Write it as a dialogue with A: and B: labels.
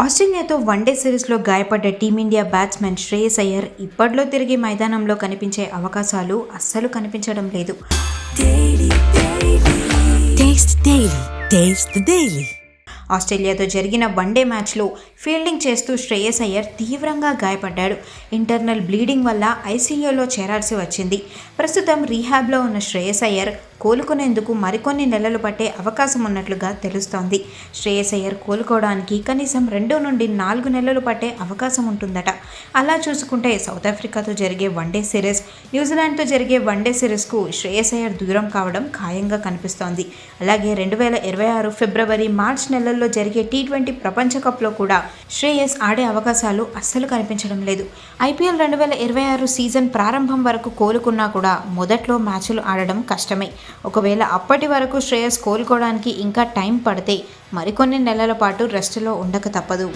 A: ఆస్ట్రేలియాతో one day సిరీస్లో గాయపడ్డ team India batsmen Shreyas Iyer ఇప్పట్లో తిరిగి మైదానంలో కనిపించే అవకాశాలు అస్సలు కనిపించడం లేదు. ఆస్ట్రేలియాతో జరిగిన వన్డే మ్యాచ్లో ఫీల్డింగ్ చేస్తూ శ్రేయస్ అయ్యర్ తీవ్రంగా గాయపడ్డాడు. ఇంటర్నల్ బ్లీడింగ్ వల్ల ఐసీయూలో చేరాల్సి వచ్చింది. ప్రస్తుతం రీహాబ్లో ఉన్న శ్రేయస్ అయ్యర్ కోలుకునేందుకు మరికొన్ని నెలలు పట్టే అవకాశం ఉన్నట్లుగా తెలుస్తోంది. శ్రేయస్ అయ్యర్ కోలుకోవడానికి కనీసం రెండు నుండి నాలుగు నెలలు పట్టే అవకాశం ఉంటుందట. అలా చూసుకుంటే సౌత్ ఆఫ్రికాతో జరిగే వన్డే సిరీస్ న్యూజిలాండ్తో జరిగే వన్డే సిరీస్కు శ్రేయస్ అయ్యర్ దూరం కావడం ఖాయంగా కనిపిస్తోంది. అలాగే రెండు వేల ఇరవై ఆరు ఫిబ్రవరి మార్చ్ నెలల్లో జరిగే టీ ట్వంటీ ప్రపంచ కప్లో కూడా శ్రేయస్ ఆడే అవకాశాలు అస్సలు కనిపించడం లేదు. ఐపీఎల్ రెండు వేల ఇరవై ఆరు సీజన్ ప్రారంభం వరకు కోలుకున్నా కూడా మొదట్లో మ్యాచ్లు ఆడడం కష్టమే. ఒకవేళ అప్పటి వరకు శ్రేయస్ కోలుకోవడానికి ఇంకా టైం పడితే మరికొన్ని నెలల పాటు రెస్ట్లో ఉండక తప్పదు.